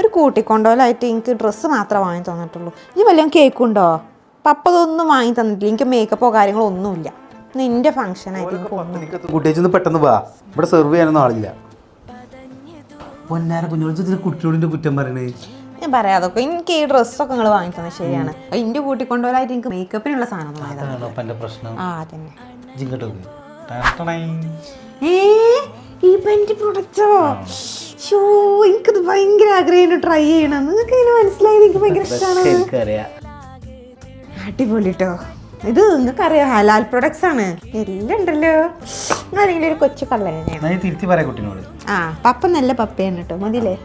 ഒരു കൂട്ടിക്കൊണ്ടോലായിട്ട് എനിക്ക് ഡ്രസ്സ് മാത്രമേ വാങ്ങി തന്നിട്ടുള്ളൂ. ഇനി വല്ലതും കേക്ക് ഉണ്ടോ? പപ്പ ഇതൊന്നും വാങ്ങി തന്നിട്ടില്ല. എനിക്ക് മേക്കപ്പോ കാര്യങ്ങളോ ഒന്നുമില്ല. നിന്റെ ഫംഗ്ഷൻ ആയിട്ട് പെട്ടെന്ന് വാ. ഇവിടെ സെർവ് ചെയ്യാനൊന്നും ആളില്ല. പൊന്നാര കുട്ടിയോടിന്റെ കുറ്റം പറയണേ. ഞാൻ പറയാതൊക്കെ എനിക്ക് ഈ ഡ്രസ്സൊക്കെ നിങ്ങൾ വാങ്ങി തന്നെ ശരിയാണ്. എന്റെ കൂട്ടി കൊണ്ടുപോലായിട്ട് എനിക്ക് മേക്കപ്പിനുള്ള സാധനം പ്രശ്നം. ആ ജിങ്ങോട്ട് ഏ പ്രൊഡക്റ്റോ ഷോ എനിക്കത് ഭയങ്കര ആഗ്രഹം ട്രൈ ചെയ്യണം. നിങ്ങൾക്ക് ഇങ്ങനെ മനസ്സിലായത് എനിക്ക് ഭയങ്കര ഇഷ്ടമാണ് അടിപൊളി കേട്ടോ ഇത് നിങ്ങൾക്ക് അറിയാം ഹലാൽ പ്രൊഡക്ട്സ് ആണ്. എല്ലാം ഉണ്ടല്ലോ. നിങ്ങളാണെങ്കിൽ ഒരു കൊച്ചു കള്ളനെയാണ്? ഞാൻ തിരുത്തി പറയാം കുട്ടീനോട്. ആ പപ്പ നല്ല പപ്പയാണ് കേട്ടോ മതിയില്ലേ?